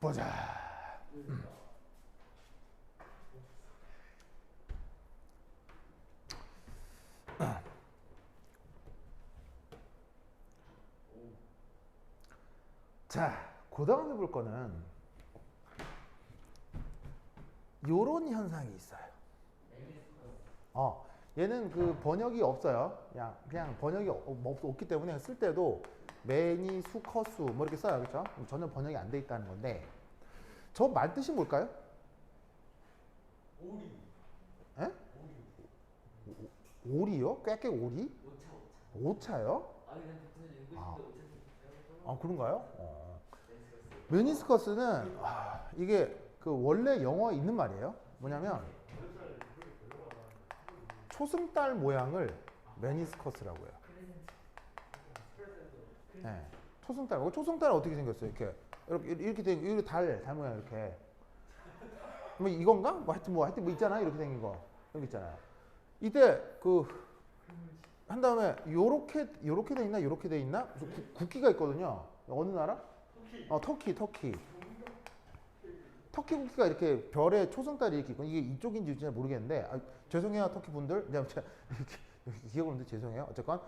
보자. 자, 그 다음에 볼 거는 요런 현상이 있어요. 어, 얘는 그 번역이 없어요. 그냥, 그냥 번역이 없, 없- 없기 때문에 쓸 때도 매니, 수, 커수 뭐 이렇게 써요. 그렇죠? 전혀 번역이 안 돼 있다는 건데 저 말 뜻이 뭘까요? 오리. 에? 오리. 오리요? 꾀꾀 오리? 오차 연구실때 아. 아 그런가요? 어. 메니스커스는 아, 이게 그 원래 영어에 있는 말이에요. 뭐냐면 초승달 모양을 메니스커스라고 해요. 네. 초승달. 어, 초승달 어떻게 생겼어요? 이렇게 이렇게 이렇게 된 이렇게 달, 달 모양 이렇게. 뭐 이건가? 뭐 하여튼 뭐 하여튼 뭐 있잖아요. 이렇게 생긴 거. 이런 거 있잖아요. 이때 그 한 다음에 요렇게 요렇게 돼 있나 요렇게 돼 있나 구, 국기가 있거든요. 어느 나라? 어 터키 터키. 터키 국기가 이렇게 별에 초승달이 이렇게 있고 이게 이쪽인지 잘 모르겠는데 아, 죄송해요 터키 분들 기억을 못해 죄송해요 어쨌건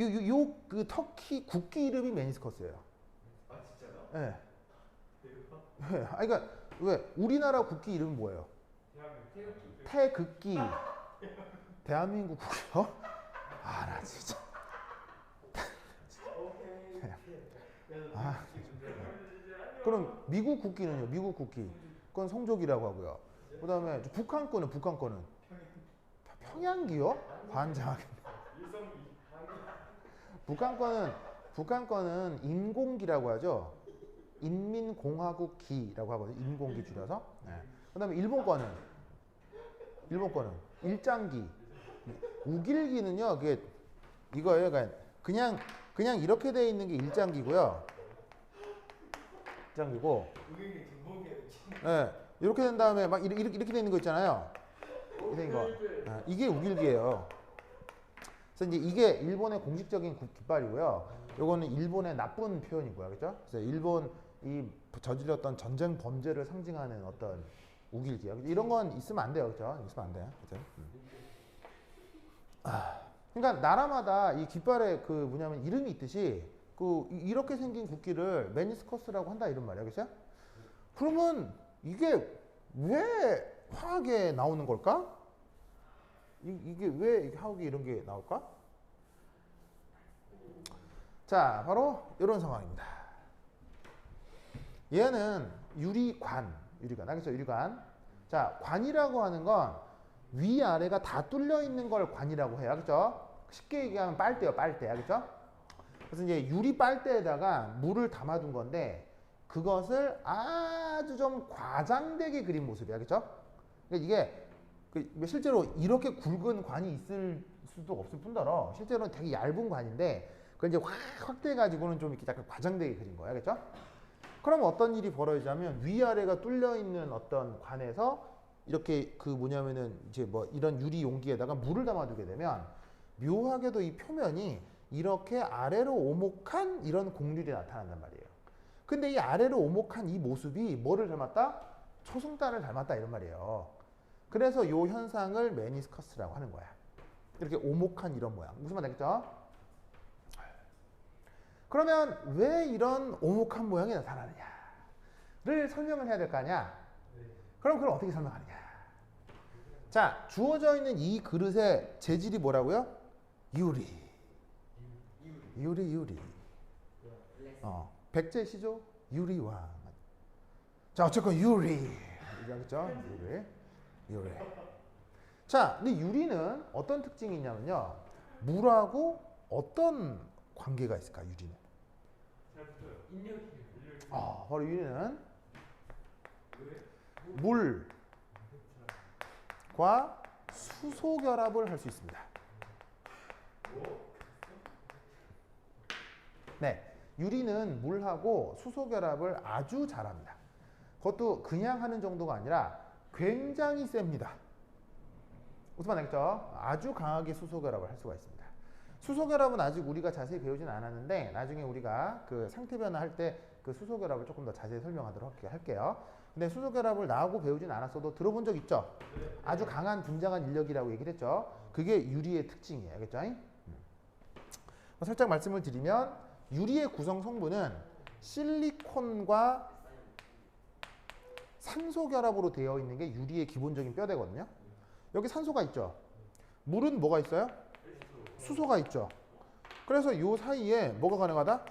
요요그 터키 국기 이름이 메니스커스예요. 아 진짜요? 예. 대박. 예. 아 그러니까 왜 우리나라 국기 이름은 뭐예요? 태극기. 태극기. 대한민국 국기요? 아나 진짜. 오케이. 아, 그럼 미국 국기는요? 미국 국기. 그건 성족이라고 하고요. 그 다음에 북한 거는 북한 거는 평양기요? 관장. 북한 거는 북한 거는 인공기라고 하죠. 인민공화국기라고 하거든요. 인공기 줄여서. 네. 그다음에 일본 거는 일본 거는 일장기. 우길기는요. 그게 이거예요. 그러니까 그냥 그냥 이렇게 돼 있는 게 일장기고요. 등봉이에요. 예, 이렇게 된 다음에 막 이렇게, 이렇게 돼 있는 거 있잖아요. 이렇게 된 거. 예, 이게 우길기예요. 그래서 이제 이게 일본의 공식적인 국- 깃발이고요. 요거는 일본의 나쁜 표현이고요. 그죠? 그래서 일본 이 저질렀던 전쟁 범죄를 상징하는 어떤 우길기야. 이런 건 있으면 안 돼요. 그죠? 있으면 안 돼요. 그죠? 음. 아, 그러니까 나라마다 이 깃발에 그 뭐냐면 이름이 있듯이 그 이- 이렇게 생긴 국기를 메니스커스라고 한다 이런 말이야. 그죠? 그러면 이게 왜 화학에 나오는 걸까? 이, 이게 왜 이게 화학에 이런 게 나올까? 자, 바로 이런 상황입니다. 얘는 유리관, 유리관, 알겠죠? 유리관. 자, 관이라고 하는 건 위아래가 다 뚫려 있는 걸 관이라고 해요. 그죠? 쉽게 얘기하면 빨대요, 빨대. 알겠죠? 그래서 이제 유리 빨대에다가 물을 담아둔 건데 그것을 아주 좀 과장되게 그린 모습이야. 그죠? 그러니까 이게 그 실제로 이렇게 굵은 관이 있을 수도 없을 뿐더러 실제로는 되게 얇은 관인데 그걸 이제 확 확대해가지고는 좀 이렇게 약간 과장되게 그린 거야. 그죠? 그럼 어떤 일이 벌어지냐면 위아래가 뚫려 있는 어떤 관에서 이렇게 그 뭐냐면은 이제 뭐 이런 유리 용기에다가 물을 담아두게 되면 묘하게도 이 표면이 이렇게 아래로 오목한 이런 곡률이 나타난단 말이에요. 근데 이 아래로 오목한 이 모습이 뭐를 닮았다? 초승달을 닮았다 이런 말이에요. 그래서 요 현상을 메니스커스라고 하는 거야. 이렇게 오목한 이런 모양. 무슨 말 되겠죠? 그러면 왜 이런 오목한 모양이 나타나느냐를 설명을 해야 될 거 아니야? 그럼 그걸 어떻게 설명하느냐? 자, 주어져 있는 이 그릇의 재질이 뭐라고요? 유리. 유리, 유리. 어, 백제시죠? 유리왕. 자, 어쨌건 유리. 알겠죠? 유리. 유리. 자, 근데 유리는 어떤 특징이 있냐면요. 물하고 어떤 관계가 있을까, 유리는? 아, 바로 유리는 왜? 물과 수소 결합을 할 수 있습니다. 네, 유리는 물하고 수소 결합을 아주 잘합니다. 그것도 그냥 하는 정도가 아니라 굉장히 셉니다. 무슨 말 알겠죠? 아주 강하게 수소 결합을 할 수가 있습니다. 수소 결합은 아직 우리가 자세히 배우진 않았는데 나중에 우리가 그 상태 변화 할 때 그 수소 결합을 조금 더 자세히 설명하도록 할게- 할게요. 근데 수소 결합을 나하고 배우진 않았어도 들어본 적 있죠? 아주 강한 분자간 인력이라고 얘기를 했죠. 그게 유리의 특징이에요. 알겠죠? 음. 살짝 말씀을 드리면 유리의 구성 성분은 실리콘과 산소 결합으로 되어 있는 게 유리의 기본적인 뼈대거든요. 여기 산소가 있죠. 물은 뭐가 있어요? 수소가 있죠. 그래서 이 사이에 뭐가 가능하다?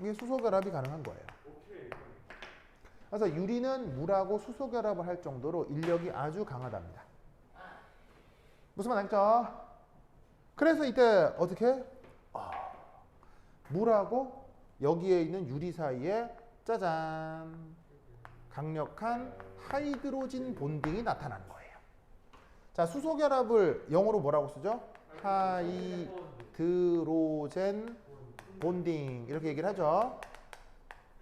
이게 수소 결합이 가능한 거예요. 그래서 유리는 물하고 수소 결합을 할 정도로 인력이 아주 강하답니다. 무슨 말 알겠죠? 그래서 이때 어떻게? 아, 물하고 여기에 있는 유리 사이에 짜잔 강력한 하이드로진 본딩이 나타나는 거예요. 자, 수소 결합을 영어로 뭐라고 쓰죠? 하이드로젠 본딩 이렇게 얘기를 하죠.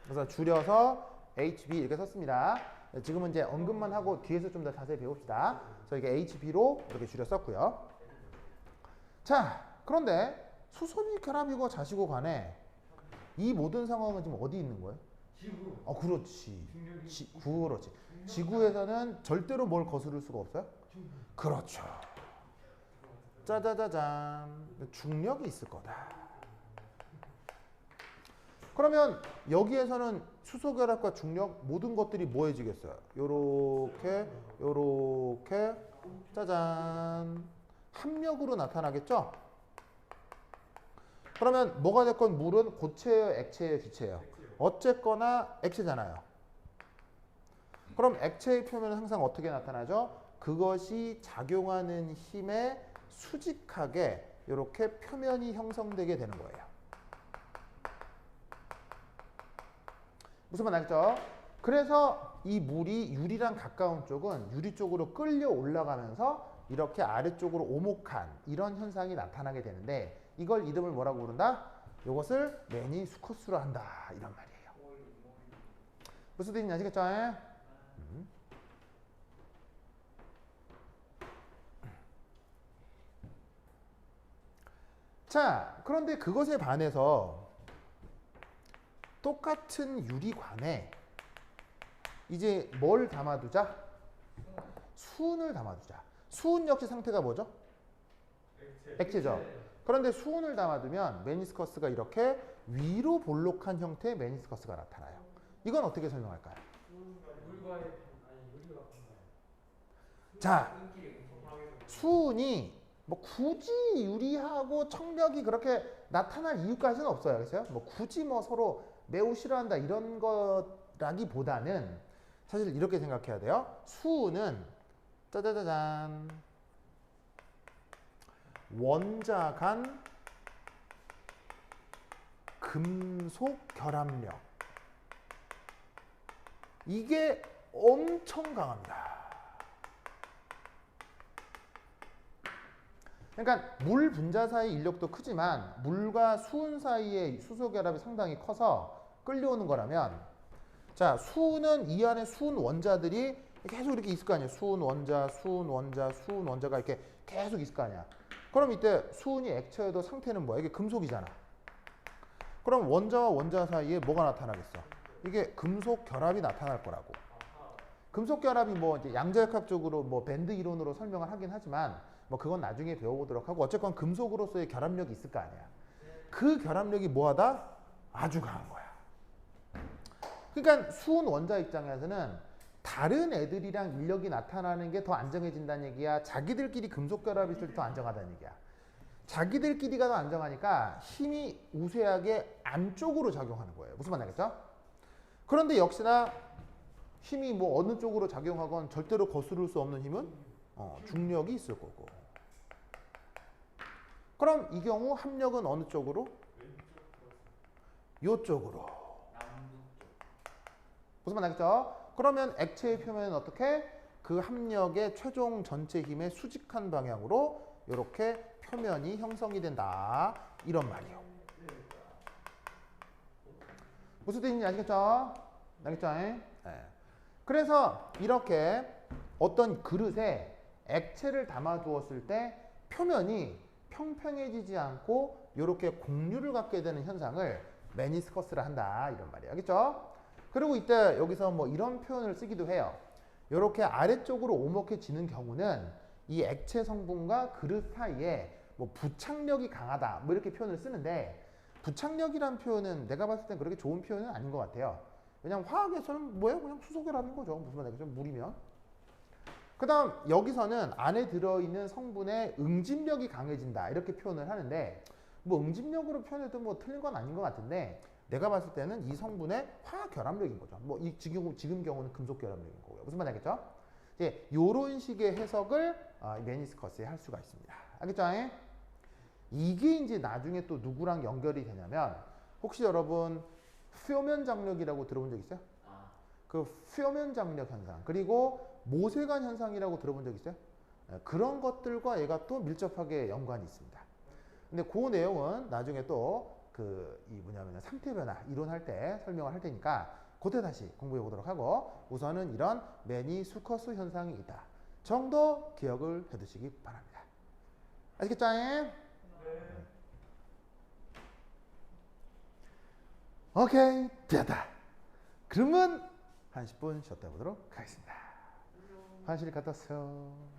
그래서 줄여서 HB 이렇게 썼습니다. 지금은 이제 언급만 하고 뒤에서 좀 더 자세히 배웁시다. 그래서 이게 HB로 이렇게 줄여 썼고요. 자, 그런데 수소미 결합이고 자시고 간에 이 모든 상황은 지금 어디 있는 거예요? 지구 어, 그렇지. 지, 그렇지. 지구에서는 절대로 뭘 거스를 수가 없어요? 그렇죠. 짜자자잔. 중력이 있을 거다. 그러면 여기에서는 수소 결합과 중력 모든 것들이 뭐해지겠어요? 요렇게 요렇게 짜잔 합력으로 나타나겠죠? 그러면 뭐가 됐건 물은 고체예요, 액체예요, 기체예요? 어쨌거나 액체잖아요. 그럼 액체의 표면은 항상 어떻게 나타나죠? 그것이 작용하는 힘에 수직하게 이렇게 표면이 형성되게 되는 거예요. 무슨 말 알겠죠? 그래서 이 물이 유리랑 가까운 쪽은 유리 쪽으로 끌려 올라가면서 이렇게 아래쪽으로 오목한 이런 현상이 나타나게 되는데 이걸 이름을 뭐라고 부른다? 이것을 메니스커스로 한다 이런 말이에요. 무슨 뜻인지 아시겠죠? 음. 자, 그런데 그것에 반해서 똑같은 유리관에 이제 뭘 담아두자? 수은을 담아두자. 수은 역시 상태가 뭐죠? 액체 액체죠. 그런데 수은을 담아두면 메니스커스가 이렇게 위로 볼록한 형태의 메니스커스가 나타나요. 이건 어떻게 설명할까요? 자, 수은이 뭐 굳이 유리하고 청력이 그렇게 나타날 이유까지는 없어요. 그래서 뭐 굳이 뭐 서로 매우 싫어한다 이런 거라기보다는 사실 이렇게 생각해야 돼요. 수은은 짜자자잔 원자 간 금속 결합력. 이게 엄청 강합니다. 그러니까 물 분자 사이 인력도 크지만 물과 수은 사이의 수소 결합이 상당히 커서 끌려오는 거라면 자 수은은 이 안에 수은 원자들이 계속 이렇게 있을 거 아니에요. 수은 원자 수은 원자 수은 원자가 이렇게 계속 있을 거 아니야 그럼 이때 수은이 액체여도 상태는 뭐야 이게 금속이잖아 그럼 원자와 원자 사이에 뭐가 나타나겠어 이게 금속 결합이 나타날 거라고 금속 결합이 뭐 이제 양자역학적으로 뭐 밴드 이론으로 설명을 하긴 하지만 뭐 그건 나중에 배워보도록 하고 어쨌건 금속으로서의 결합력이 있을 거 아니야. 그 결합력이 뭐하다? 아주 강한 거야. 그러니까 수은 원자 입장에서는 다른 애들이랑 인력이 나타나는 게 더 안정해진다는 얘기야. 자기들끼리 금속 결합이 있을 때 더 안정하다는 얘기야. 자기들끼리가 더 안정하니까 힘이 우세하게 안쪽으로 작용하는 거예요. 무슨 말 알겠죠? 그런데 역시나 힘이 뭐 어느 쪽으로 작용하건 절대로 거스를 수 없는 힘은 어, 중력이 있을 거고. 그럼 이 경우 합력은 어느 쪽으로? 요쪽으로. 무슨 말 알겠죠? 그러면 액체의 표면은 어떻게? 그 합력의 최종 전체 힘의 수직한 방향으로 이렇게 표면이 형성이 된다. 이런 말이에요. 무슨 뜻인지 아시겠죠? 알겠죠? 예. 그래서 이렇게 어떤 그릇에 액체를 담아 두었을 때 표면이 평평해지지 않고 이렇게 곡류를 갖게 되는 현상을 메니스커스라 한다 이런 말이에요. 알겠죠? 그리고 이때 여기서 뭐 이런 표현을 쓰기도 해요. 이렇게 아래쪽으로 오목해지는 경우는 이 액체 성분과 그릇 사이에 뭐 부착력이 강하다 뭐 이렇게 표현을 쓰는데 부착력이란 표현은 내가 봤을 땐 그렇게 좋은 표현은 아닌 것 같아요. 왜냐면 화학에서는 뭐예요? 그냥 수소결합인 거죠. 무슨 말이겠죠? 물이면. 그 다음 여기서는 안에 들어있는 성분의 응집력이 강해진다 이렇게 표현을 하는데 뭐 응집력으로 표현해도 뭐 틀린 건 아닌 것 같은데 내가 봤을 때는 이 성분의 화학 결합력인 거죠. 뭐 이 지금 지금 경우는 금속 결합력인 거고요. 무슨 말인지 알겠죠? 이제 요런 식의 해석을 아, 이 메니스커스에 할 수가 있습니다. 알겠죠? 예? 이게 이제 나중에 또 누구랑 연결이 되냐면 혹시 여러분 표면 장력이라고 들어본 적 있어요? 그 표면 장력 현상 그리고 모세관 현상이라고 들어본 적 있어요? 예, 그런 것들과 얘가 또 밀접하게 연관이 있습니다. 근데 그 내용은 나중에 또 그 이 뭐냐면 상태 변화 이론할 때 설명을 할 테니까 그때 다시 공부해 보도록 하고 우선은 이런 매니 수커스 현상이 있다 정도 기억을 해 두시기 바랍니다. 아시겠죠? 예? 오케이 됐다. 그러면 한 10분 쉬었다 보도록 하겠습니다. 화장실 갔다 왔어요.